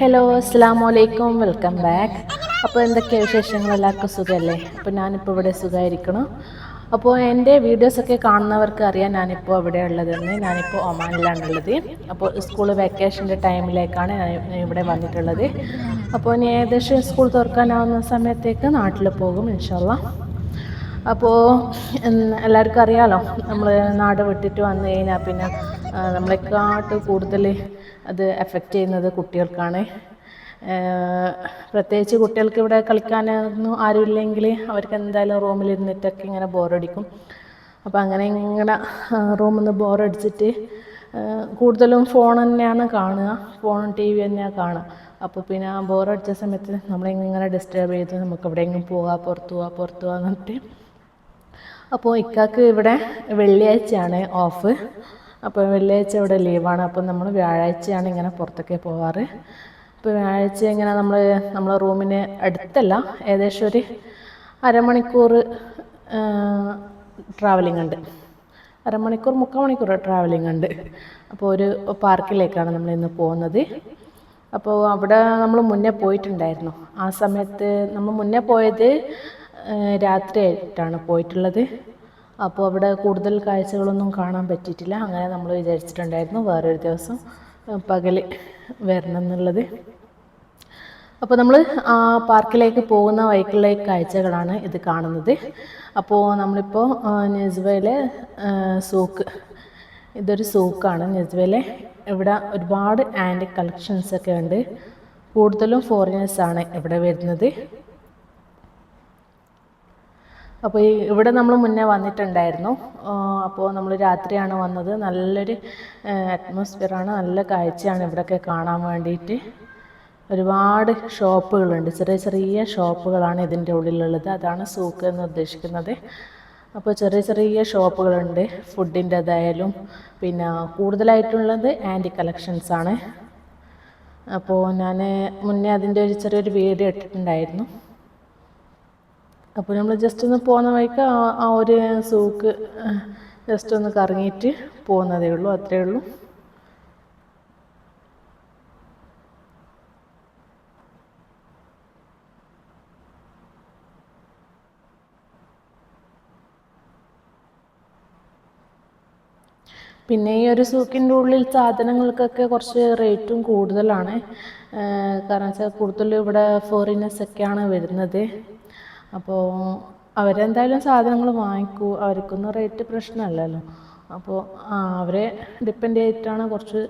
Hello അസ്സാം വലൈക്കും welcome back അപ്പോൾ എന്തൊക്കെയാണ് വിശേഷങ്ങൾ? എല്ലാവർക്കും സുഖമല്ലേ അപ്പോൾ ഞാനിപ്പോൾ ഇവിടെ സുഖമായിരിക്കണം അപ്പോൾ എന്റെ വീഡിയോസൊക്കെ കാണുന്നവർക്ക് അറിയാം ഞാനിപ്പോൾ അവിടെ ഉള്ളതെന്ന്. ഞാനിപ്പോൾ ഒമാനിലാണ് ഉള്ളത് അപ്പോൾ സ്കൂൾ വെക്കേഷന്റെ ടൈമിലേക്കാണ് ഞാൻ ഇവിടെ വന്നിട്ടുള്ളത്. അപ്പോൾ ഇനി ഏകദേശം സ്കൂൾ തുറക്കാനാവുന്ന സമയത്തേക്ക് നാട്ടിൽ പോകും ഇൻഷാല്ലാം അപ്പോൾ എല്ലാവർക്കും അറിയാമല്ലോ നമ്മൾ നാട് വിട്ടിട്ട് വന്നു കഴിഞ്ഞാൽ പിന്നെ നമ്മളെക്കാട്ട് കൂടുതൽ അത് എഫക്റ്റ് ചെയ്യുന്നത് കുട്ടികൾക്കാണ്. പ്രത്യേകിച്ച് കുട്ടികൾക്ക് ഇവിടെ കളിക്കാനൊന്നും ആരുമില്ലെങ്കിൽ അവർക്ക് എന്തായാലും റൂമിലിരുന്നിട്ടൊക്കെ ഇങ്ങനെ ബോറടിക്കും. അപ്പോൾ അങ്ങനെ ഇങ്ങനെ റൂമിൽ നിന്ന് ബോറടിച്ചിട്ട് കൂടുതലും ഫോൺ തന്നെയാണ് കാണുക. ഫോൺ ടി വി തന്നെയാണ് കാണുക. അപ്പോൾ പിന്നെ ആ ബോറടിച്ച സമയത്ത് നമ്മളിങ്ങനെ ഡിസ്റ്റർബ് ചെയ്ത് നമുക്ക് എവിടെയെങ്കിലും പോവാം പുറത്ത് പോവാം പുറത്ത് പറഞ്ഞിട്ട് അപ്പോൾ ഇക്കാക്ക് ഇവിടെ വെള്ളിയാഴ്ചയാണ് ഓഫ്. അപ്പോൾ വെള്ളിയാഴ്ച ഇവിടെ ലീവാണ്. അപ്പോൾ നമ്മൾ വ്യാഴാഴ്ചയാണ് ഇങ്ങനെ പുറത്തൊക്കെ പോവാറ്. അപ്പോൾ വ്യാഴാഴ്ച ഇങ്ങനെ നമ്മൾ നമ്മളെ റൂമിന് അടുത്തല്ല ഏകദേശം ഒരു അരമണിക്കൂർ ട്രാവലിംഗ് ഉണ്ട്. അരമണിക്കൂർ മുക്കാൽ മണിക്കൂർ ട്രാവലിംഗ് ഉണ്ട്. അപ്പോൾ ഒരു പാർക്കിലേക്കാണ് നമ്മൾ ഇന്ന് പോകുന്നത്. അപ്പോൾ അവിടെ നമ്മൾ മുന്നേ പോയിട്ടുണ്ടായിരുന്നു. ആ സമയത്ത് നമ്മൾ മുന്നേ പോയത് രാത്രിയായിട്ടാണ് പോയിട്ടുള്ളത്. അപ്പോൾ അവിടെ കൂടുതൽ കാഴ്ചകളൊന്നും കാണാൻ പറ്റിയിട്ടില്ല. അങ്ങനെ നമ്മൾ വിചാരിച്ചിട്ടുണ്ടായിരുന്നു വേറൊരു ദിവസം പകൽ വരണം എന്നുള്ളത് അപ്പോൾ നമ്മൾ ആ പാർക്കിലേക്ക് പോകുന്ന വഴിക്കുള്ള കാഴ്ചകളാണ് ഇത് കാണുന്നത്. അപ്പോൾ നമ്മളിപ്പോൾ നെസ്വയിലെ സൂക്ക്. ഇതൊരു സൂക്കാണ് നെസ്വയിലെ ഇവിടെ ഒരുപാട് ആന്റി കളക്ഷൻസ് ഒക്കെ ഉണ്ട്. കൂടുതലും ഫോറിനേഴ്സാണ് ഇവിടെ വരുന്നത്. അപ്പോൾ ഈ ഇവിടെ നമ്മൾ മുന്നേ വന്നിട്ടുണ്ടായിരുന്നു. അപ്പോൾ നമ്മൾ രാത്രിയാണ് വന്നത്. നല്ലൊരു അറ്റ്മോസ്ഫിയറാണ് നല്ല കാഴ്ചയാണ് ഇവിടെയൊക്കെ കാണാൻ വേണ്ടിയിട്ട്. ഒരുപാട് ഷോപ്പുകളുണ്ട്. ചെറിയ ചെറിയ ഷോപ്പുകളാണ് ഇതിന്റെ ഉള്ളിലുള്ളത്. അതാണ് സൂക്ക് എന്ന് ഉദ്ദേശിക്കുന്നത്. അപ്പോൾ ചെറിയ ചെറിയ ഷോപ്പുകളുണ്ട്. ഫുഡിന്റെതായാലും പിന്നെ കൂടുതലായിട്ടുള്ളത് ആന്റി കളക്ഷൻസ് ആണ്. അപ്പോൾ ഞാൻ മുന്നേ അതിന്റെ ഒരു ചെറിയൊരു വീഡിയോ ഇട്ടിട്ടുണ്ടായിരുന്നു. അപ്പോൾ നമ്മൾ ജസ്റ്റ് ഒന്ന് പോകുന്ന വഴിക്ക് ആ- ഒരു സൂക്ക് ജസ്റ്റ് ഒന്ന് കറങ്ങിയിട്ട് പോകുന്നതേ ഉള്ളൂ അത്രയേ ഉള്ളൂ. പിന്നെ ഈ ഒരു സൂക്കിന്റെ ഉള്ളിൽ സാധനങ്ങൾക്കൊക്കെ കുറച്ച് റേറ്റും കൂടുതലാണ്. കാരണം വെച്ചാൽ കൂടുതലും ഇവിടെ ഫോറിനേഴ്സൊക്കെയാണ് വരുന്നത്. അപ്പോൾ അവരെന്തായാലും സാധനങ്ങൾ വാങ്ങിക്കൂ. അവർക്കൊന്നും റേറ്റ് പ്രശ്നമല്ലല്ലോ അപ്പോൾ അവരെ ഡിപ്പെൻഡ് ചെയ്തിട്ടാണ് കുറച്ച്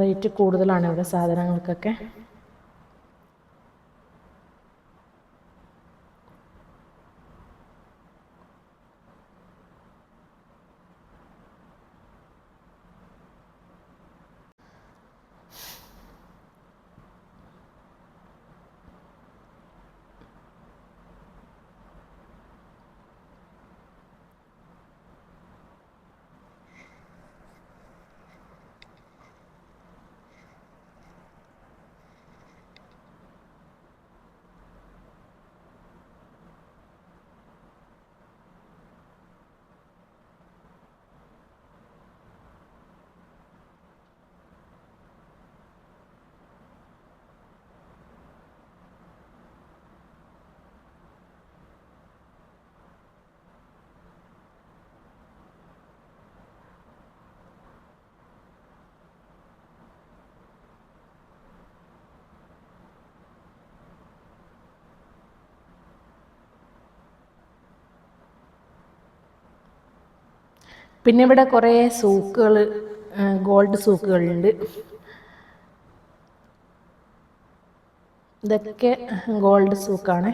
റേറ്റ് കൂടുതലാണ് ഇവിടെ സാധനങ്ങൾക്കൊക്കെ. പിന്നെ ഇവിടെ കുറേ സൂക്കുകൾ ഗോൾഡ് സൂക്കുകളുണ്ട്. ഇതൊക്കെ ഗോൾഡ് സൂക്കാണ്.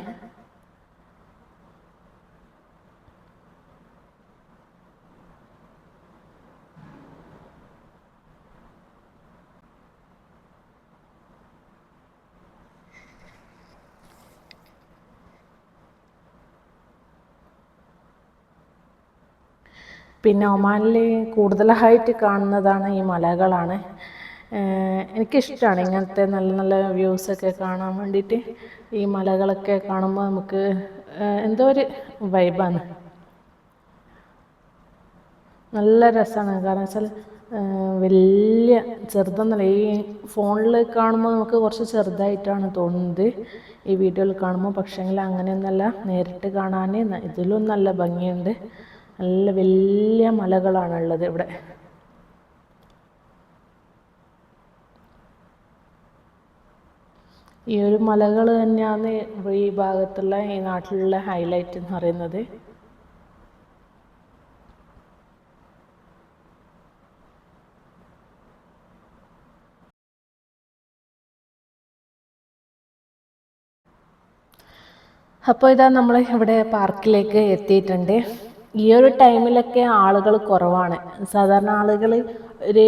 പിന്നെ ഒമാനിൽ കൂടുതലായിട്ട് കാണുന്നതാണ് ഈ മലകളാണ്. എനിക്കിഷ്ടമാണ് ഇങ്ങനത്തെ നല്ല നല്ല വ്യൂസൊക്കെ കാണാൻ വേണ്ടിയിട്ട് ഈ മലകളൊക്കെ കാണുമ്പോൾ നമുക്ക് എന്തോ ഒരു വൈബാണ് നല്ല രസമാണ് കാരണം വെച്ചാൽ വലിയ ചെറുതെന്നല്ല. ഈ ഫോണിൽ കാണുമ്പോൾ നമുക്ക് കുറച്ച് ചെറുതായിട്ടാണ് തോന്നുന്നത് ഈ വീഡിയോയിൽ കാണുമ്പോൾ പക്ഷേങ്കിൽ അങ്ങനെയൊന്നല്ല. നേരിട്ട് കാണാൻ ഇതിലും നല്ല ഭംഗിയുണ്ട്. നല്ല വലിയ മലകളാണുള്ളത് ഇവിടെ. ഈ ഒരു മലകൾ തന്നെയാണ് ഈ ഭാഗത്തുള്ള ഈ നാട്ടിലുള്ള ഹൈലൈറ്റ് എന്ന് പറയുന്നത്. അപ്പോൾ ഇതാ നമ്മൾ ഇവിടെ പാർക്കിലേക്ക് എത്തിയിട്ടുണ്ട്. ഈ ഒരു ടൈമിലൊക്കെ ആളുകൾ കുറവാണ്. സാധാരണ ആളുകൾ ഒരു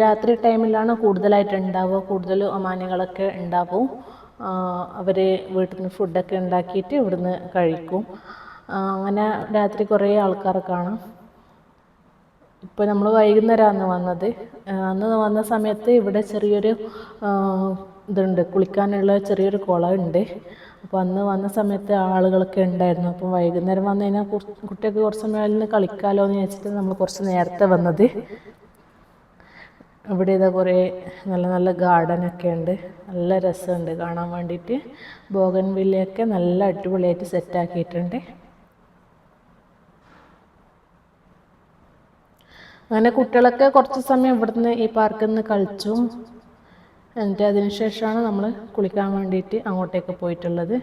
രാത്രി ടൈമിലാണ് കൂടുതലായിട്ട് ഉണ്ടാവുക കൂടുതൽ ഒമാനികളൊക്കെ ഉണ്ടാവും. അവർ വീട്ടിൽ നിന്ന് ഫുഡൊക്കെ ഉണ്ടാക്കിയിട്ട് ഇവിടുന്ന് കഴിക്കും. അങ്ങനെ രാത്രി കുറേ ആൾക്കാർ കാണും. ഇപ്പോൾ നമ്മൾ വൈകുന്നേരമാണ് വന്നത്. അന്ന് വന്ന സമയത്ത് ഇവിടെ ചെറിയൊരു ഇതുണ്ട്. കുളിക്കാനുള്ള ചെറിയൊരു കുളമുണ്ട്. അപ്പോൾ അന്ന് വന്ന സമയത്ത് ആളുകളൊക്കെ ഉണ്ടായിരുന്നു. അപ്പോൾ വൈകുന്നേരം വന്നു കഴിഞ്ഞാൽ കുട്ടികൾക്ക് കുറച്ച് സമയം നിന്ന് കളിക്കാമല്ലോ എന്ന് വെച്ചിട്ട് നമ്മൾ കുറച്ച് നേരത്തെ വന്നത്. ഇവിടെ ഇതാ കുറേ നല്ല നല്ല ഗാർഡനൊക്കെ ഉണ്ട്. നല്ല രസമുണ്ട് കാണാൻ വേണ്ടിയിട്ട്. ബോഗൻ വില്ലയൊക്കെ നല്ല അടിപൊളിയായിട്ട് സെറ്റാക്കിയിട്ടുണ്ട് അങ്ങനെ കുട്ടികളൊക്കെ കുറച്ച് സമയം ഇവിടുന്ന് ഈ പാർക്കിൽ നിന്ന് കളിച്ചു. എന്നിട്ട് അതിന് ശേഷമാണ് നമ്മൾ കുളിക്കാൻ വേണ്ടിയിട്ട് അങ്ങോട്ടേക്ക് പോയിട്ടുള്ളത്.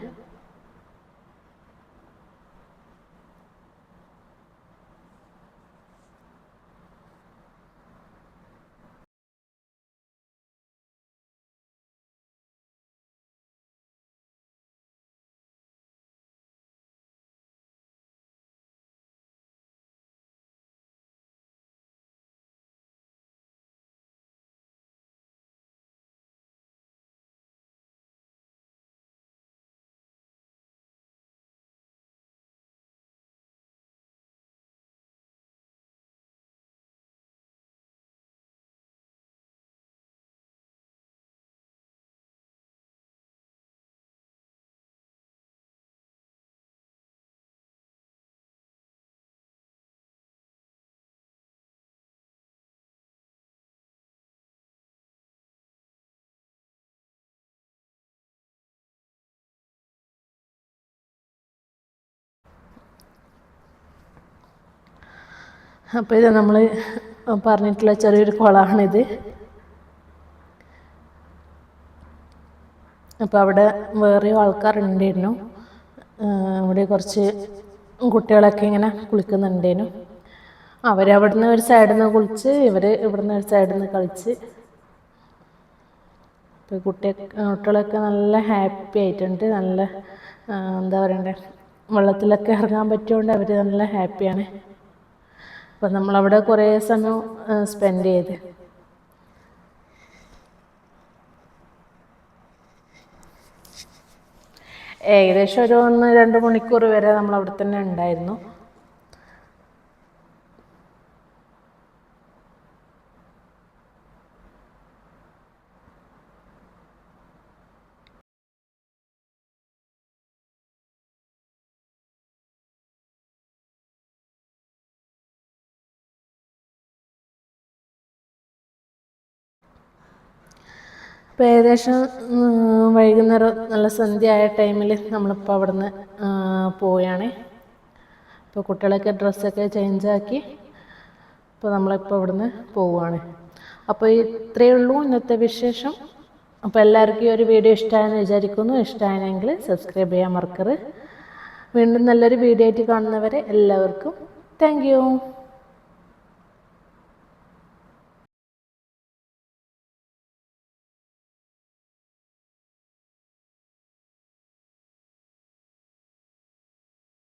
അപ്പോൾ ഇത് നമ്മൾ പറഞ്ഞിട്ടുള്ള ചെറിയൊരു കുളമാണിത്. അപ്പോൾ അവിടെ വേറെ ആൾക്കാരുണ്ടായിരുന്നു. അവിടെ കുറച്ച് കുട്ടികളൊക്കെ ഇങ്ങനെ കുളിക്കുന്നുണ്ടേനു അവരവിടുന്ന് ഒരു സൈഡിൽ നിന്ന് കുളിച്ച് ഇവർ ഇവിടുന്ന് ഒരു സൈഡിൽ നിന്ന് കളിച്ച്. ഇപ്പോൾ കുട്ടി കുട്ടികളൊക്കെ നല്ല ഹാപ്പി ആയിട്ടുണ്ട്. നല്ല എന്താ പറയണ്ടേ? വെള്ളത്തിലൊക്കെ ഇറങ്ങാൻ പറ്റിയോണ്ട് അവർ നല്ല ഹാപ്പിയാണ് അപ്പം നമ്മളവിടെ കുറേ സമയം സ്പെൻഡ് ചെയ്ത്. ഏകദേശം ഒരു ഒന്ന് രണ്ട് മണിക്കൂർ വരെ നമ്മൾ അവിടെ തന്നെ ഉണ്ടായിരുന്നു. ഇപ്പോൾ ഏകദേശം വൈകുന്നേരം നല്ല സന്ധ്യ ആയ ടൈമിൽ നമ്മളിപ്പോൾ അവിടെ നിന്ന് പോവുകയാണ് ഇപ്പോൾ കുട്ടികളൊക്കെ ഡ്രസ്സൊക്കെ ചേഞ്ചാക്കി ഇപ്പോൾ നമ്മളിപ്പോൾ ഇവിടെ നിന്ന് പോവുകയാണ് അപ്പോൾ ഇത്രയേ ഉള്ളൂ ഇന്നത്തെ വിശേഷം. അപ്പോൾ എല്ലാവർക്കും ഈ ഒരു വീഡിയോ ഇഷ്ടമായെന്ന് വിചാരിക്കുന്നു. ഇഷ്ടമായെങ്കിൽ സബ്സ്ക്രൈബ് ചെയ്യാൻ മറക്കരുത്. വീണ്ടും നല്ലൊരു വീഡിയോ ആയിട്ട് കാണുന്നവരെ എല്ലാവർക്കും താങ്ക്